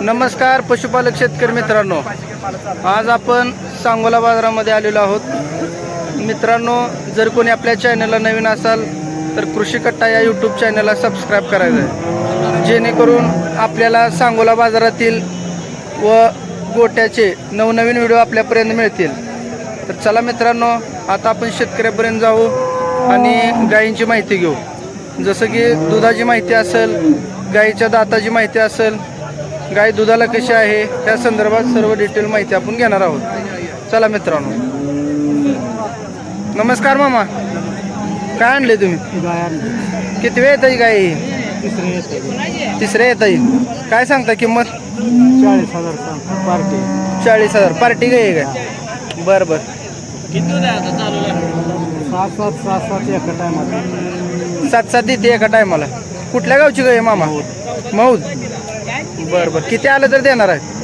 नमस्कार पशुपालक शेतकरी मित्रांनो. आज आपण सांगोला बाजारामध्ये आलेलो आहोत. मित्रांनो जर कोणी आपल्या चॅनलला नवीन असाल तर कृषी कट्टा या यूट्यूब चॅनलला सबस्क्राईब करायचं आहे. जेणेकरून आपल्याला सांगोला बाजारातील व गोट्याचे नवनवीन व्हिडिओ आपल्यापर्यंत मिळतील. तर चला मित्रांनो आता आपण शेतकऱ्यापर्यंत जाऊ आणि गायींची माहिती घेऊ. जसं की दुधाची माहिती असेल गायीच्या दाताची माहिती असेल गाय दुधाला कशी आहे त्या संदर्भात सर्व डिटेल माहिती आपण घेणार आहोत. चला मित्रांनो. नमस्कार मामा. काय आणले तुम्ही? किती वेळ येत गाय? ही? तिसऱ्या येत काय सांगता किंमत? चाळीस हजार सांग. पार्टी. चाळीस हजार. पार्टी गाय आहे काय बरं बरं. सात सात सात सात एका सात सात देते एका टायमाला. कुठल्या गावची गाय आहे मामा? मौद. बरं बरं. किती आलं तर देणार आहे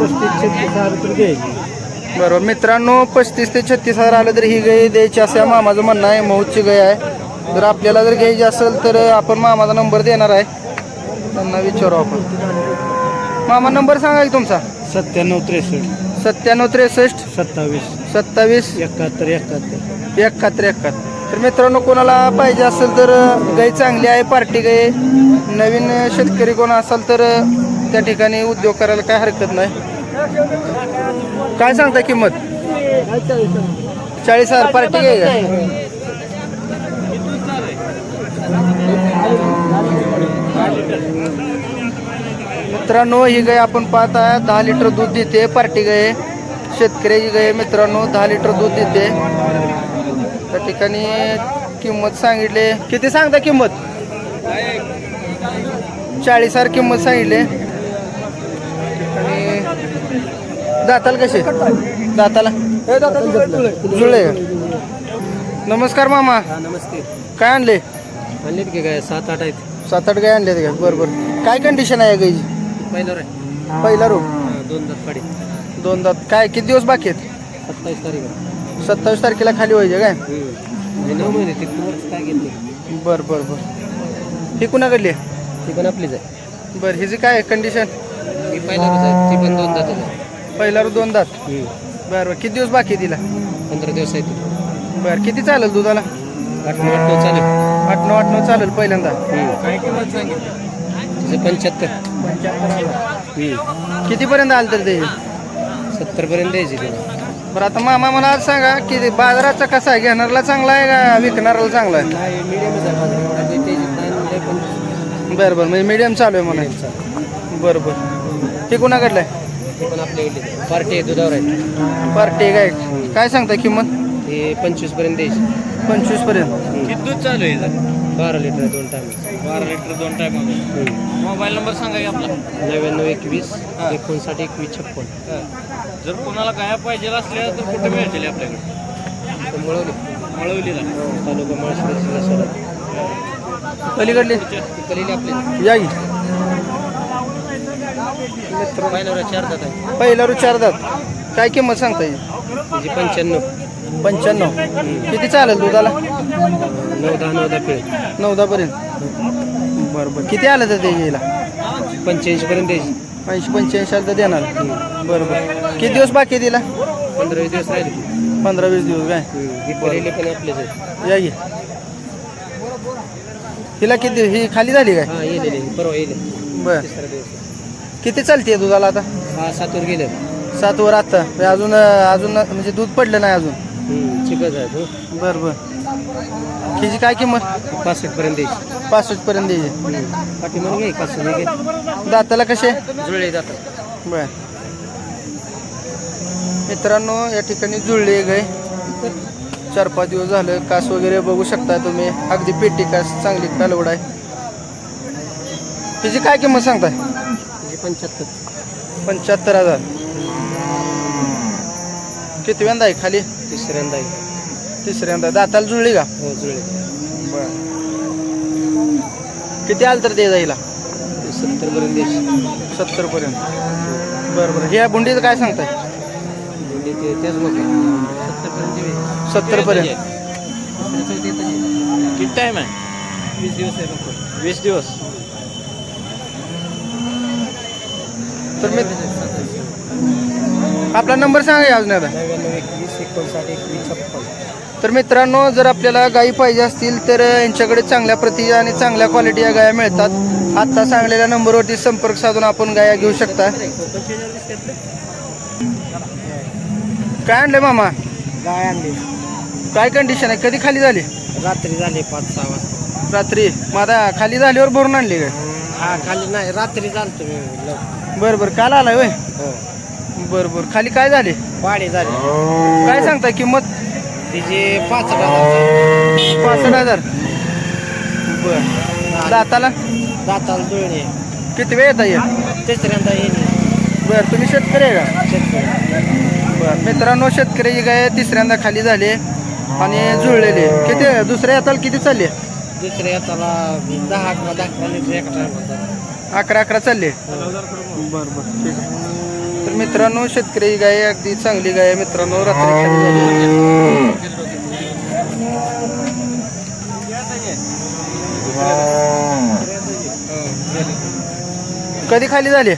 पस्तीस छत्तीस हजार रुपये घ्यायची बरोबर मित्रांनो पस्तीस ते छत्तीस हजार आलं तर ही गाय द्यायची असं या मामाचं म्हणणं आहे. मौतची गाय आहे. जर आपल्याला जर घ्यायची असेल तर आपण मामाचा नंबर देणार आहे. त्यांना विचारू आपण. मामा नंबर सांगा की तुमचा? सत्त्याण्णव त्रेसष्ट. सत्त्याण्णव त्रेसष्ट. सत्तावीस. सत्तावीस. एकाहत्तर एकाहत्तर. एकाहत्तर एकाहत्तर. तर मित्रांनो कोणाला पाहिजे असेल तर गाय चांगली आहे पार्टी गाय नवीन शेतकरी कोण असाल तर त्या ठिकाणी उद्योग करायला काय हरकत नाही. काय सांगता किंमत? चाळीस हजार पार्टी गाय मित्रांनो ही गाय आपण पाहत आहे दहा लिटर दूध देते पार्टी गाय शेतकऱ्याची गाय मित्रांनो दहा लिटर दूध देते. त्या ठिकाणी किंमत सांगितले. किती सांगता किंमत? चाळीस हजार किंमत सांगितले. आणि दाताला कसे दाताला? जुळले का? नमस्कार मामा. नमस्ते. काय आणले? आणलीत की काय? सात आठ आहेत. सात आठ गाय आणले का? बरं बरं. काय कंडिशन आहे गायची पहिलं रे. पहिला रोग. दोन दात पाडी दोन दात. काय किती दिवस बाकी आहेत? सत्तावीस तारीख सत्तावीस तारखेला खाली व्हायचे काय? बरं बरं बरं. ही कुणाकडली आहे? ती पण आपलीच आहे. बरं हिची काय कंडिशन ती पहिला रोज आहे ती पण दोन दात आहे. पहिला रोज दोन दात बरं बरं. किती दिवस बाकी आहे तिला? पंधरा दिवस आहे ती. बरं किती चालेल दुधाला? आठ नऊ आठ नऊ चालेल. आठ नऊ आठ नऊ चालेल पहिल्यांदा. काय किंमत सांगितली? तिचं पंच्याहत्तर. कितीपर्यंत आलं तर ते? सत्तरपर्यंत द्यायची तिला. बरं आता मामा मला आज सांगा की बाजाराचा कसा आहे? घेणारला चांगला आहे का विकणाराला चांगला आहे? नाही मिडियमच आहे बाजार एवढा ते त्याची नाही लय पण बरं बरं. म्हणजे मीडियम चालू आहे म्हणायचं बरं बरं. हे कुणाकडलं आहे? ते पण आपल्या इकडे पार्टी आहे दुधावर आहे. पार्टी काय? काय सांगता किंमत? ते पंचवीसपर्यंत द्यायची. पंचवीसपर्यंत किती दूध चालू आहे बारा लिटर दोन टाइम बारा लिटर दोन टाइम मोबाईल नंबर सांगा की आपला. नव्याण्णव एकवीस एकोणसाठ एकवीस छप्पन. जर कोणाला काय पाहिजे असल्या तर कुठे मिळतील आपल्याकडे? मुळवली. मळवलीला. तालुका माळशिरस जिल्हा सोलापूर पलीकडली कलेली आपली. या पहिल्यावर चार दात आहे. पहिला रू चार दात. काय किंमत सांगता येईल तिची पंच्याण्णव. पंच्याण्णव किती चालेल दुधाला? नऊ दहा नऊ दहा पिळे. नऊ दहापर्यंत बरं बरं किती आलं तर ते यायला? पंच्याऐंशीपर्यंत द्यायची ऐंशी पंच्याऐंशी आलं तर देणार. बरं बरं किती दिवस बाकी तिला? पंधरा वीस दिवस राहिले. पंधरा वीस दिवस काय? या हिला किती ही खाली झाली काय? हा बर. किती चालते दुधाला आता? सातवर गेले. सात वर आता. म्हणजे अजून अजून म्हणजे दूध पडलं नाही अजून. चिकच आहे बर बर. हिची काय किंमत? पासष्ट पर्यंत द्यायची. पासष्ट पर्यंत द्यायची. पाठी म्हणून घे पाचशे घे. दाताला कसे? जुळले जातात बर. मित्रांनो या ठिकाणी जुळले गाय चार पाच दिवस झालं कास वगैरे बघू शकता तुम्ही. अगदी पेटी कास चांगली कालवड आहे. हिची काय किंमत सांगताय? पंच्याहत्तर. पंच्याहत्तर हजार. किती वेंदा आहे खाली? तिसऱ्यांदा आहे. तिसऱ्यांदा दाताला जुळली का? हो जुळले. किती आलं तर ते जाईला सत्तर पर्यंत द्यायची सत्तर पर्यंत बरं बरं. ह्या बुंडीचं काय सांगताय? म्हणजे ते तेच मग सत्तर पर्यंत सत्तर पर्यंत किती टाइम आहे? वीस दिवस आहे फक्त. वीस दिवस. तर मी आपला नंबर सांगा या अजून नव्याण्णव एकवीस एकोणसाठ एकवीस छप्पन. तर मित्रांनो जर आपल्याला गायी पाहिजे असतील तर यांच्याकडे चांगल्या प्रती आणि चांगल्या क्वालिटी या गाया मिळतात. आत्ता सांगलेल्या नंबरवरती संपर्क साधून आपण गाया घेऊ शकता. काय आणले मामा? गाय आणली. काय कंडिशन आहे? कधी खाली झाली? रात्री झाली पाच सहा वाजता. रात्री. मग आता खाली झाल्यावर भरून आणली काय? हा खाली नाही. रात्री चालतो मी बरं बरं. काल आलाय होय? हो. बरं बरं. खाली काय झाले? पाणी झाली. काय सांगता किंमत? तिची पाच पासष्ट हजार? बर. दाताला? दाताला जुळणे किती वेळ येता ये तिसऱ्यांदा येणे बर तुम्ही शेतकरी आहे का? शेतकरी. बर मित्रांनो शेतकरी गाय तिसऱ्यांदा खाली झाले आणि जुळलेले किती दुसऱ्या येताल किती चालले दुसऱ्या हाताला दहा अकरा दहा अकरा अकरा अकरा चालले बर बर ठीक आहे. तर मित्रांनो शेतकरी गाय अगदी चांगली गाय मित्रांनो. रात्री म्हणजे. कधी खाली झाली?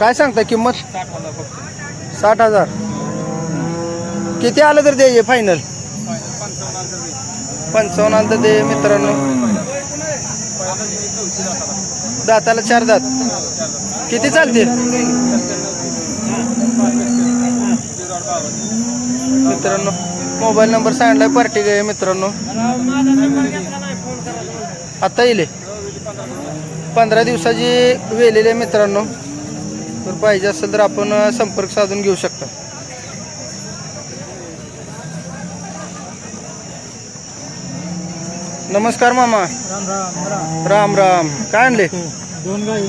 काय सांगता किंमत? साठ हजार. किती आलं तर द्यायचे फायनल पंचावन्न आलं तर दे मित्रांनो. दाताला चार दात. किती चालते मित्रांनो मोबाईल नंबर सांगितलाय पार्टी गे मित्रांनो. आता येईल. पंधरा दिवसाची वेलेले मित्रांनो. तर पाहिजे असेल तर आपण संपर्क साधून घेऊ शकता. नमस्कार मामा. राम राम राम. राम राम. काय आणले? दोन गाई.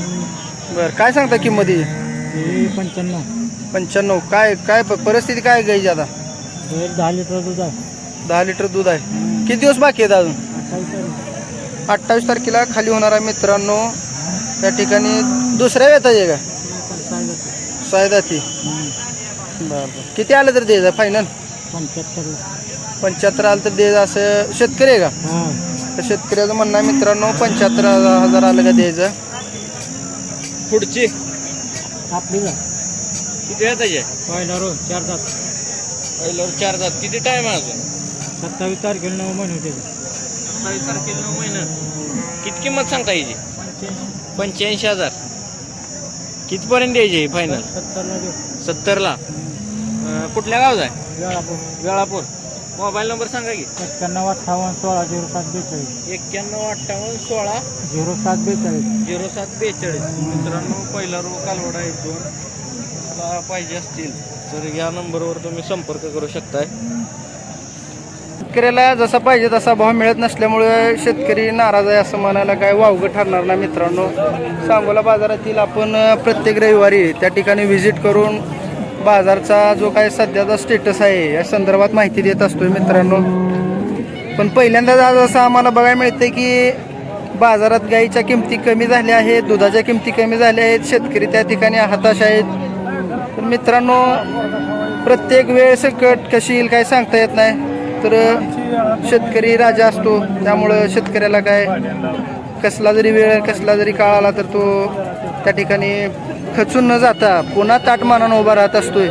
बर काय सांगता किंमत ही? पंच्याण्णव. पंच्याण्णव. काय काय प- परिस्थिती काय गायची आता? दहा लिटर दूध आहे. दहा लिटर दूध आहे. किती दिवस बाकी आहेत अजून? अठ्ठावीस तारखेला खाली होणार आहे मित्रांनो त्या ठिकाणी दुसऱ्या वेताच आहे का? सायदाती. बरं बरं. किती आलं तर द्यायचं? फायनल पंच्याहत्तर. पंच्याहत्तर आलं तर द्यायचं असं शेतकरी आहे का? हा. तर शेतकऱ्याचं म्हणणं आहे मित्रांनो पंच्याहत्तर हजार आलं का द्यायचं? पुढची. आपली का किती वेळ त्याचे पहिला रोज चार तास पहिल्यावर चार जात. किती टाइम आहे अजून? सत्तावीस तारखेला नऊ महिने होते. सत्तावीस तारखेला नऊ महिना. किती किंमत सांगता याची पंच्याऐंशी. हजार. कितीपर्यंत द्यायची फायनल सत्तरला देऊ. सत्तरला. अं, कुठल्या गावात आहे? वेळापूर. वेळापूर. मोबाईल नंबर सांगा की. एक्क्याण्णव अठ्ठावन्न सोळा झिरो सात बेचाळीस. एक्क्याण्णव अठ्ठावन्न सोळा झिरो सात बेचाळीस. झिरो सात बेचाळीस. मित्रांनो पहिला रो कालवडा दोन मला पाहिजे असतील तर या नंबरवर तुम्ही संपर्क करू शकताय. शेतकऱ्याला जसा पाहिजे तसा भाव मिळत नसल्यामुळे शेतकरी नाराज आहे असं म्हणायला काय वावगं ठरणार नाही मित्रांनो. सांगोला बाजारातील आपण प्रत्येक रविवारी त्या ठिकाणी व्हिजिट करून बाजारचा जो काय सध्याचा स्टेटस आहे या संदर्भात माहिती देत असतोय मित्रांनो. पण पहिल्यांदाच आज असं आम्हाला बघायला मिळतं की बाजारात गाईच्या किमती कमी झाल्या आहेत दुधाच्या किमती कमी झाल्या आहेत शेतकरी त्या ठिकाणी हताश आहेत. तर मित्रांनो प्रत्येक वेळ संकट कशी येईल काय सांगता येत नाही. तर शेतकरी राजा असतो त्यामुळं शेतकऱ्याला काय कसला जरी वेळ कसला जरी काळ आला तर तो त्या ठिकाणी खचून न जाता पुन्हा ताटमानानं उभा राहत असतोय.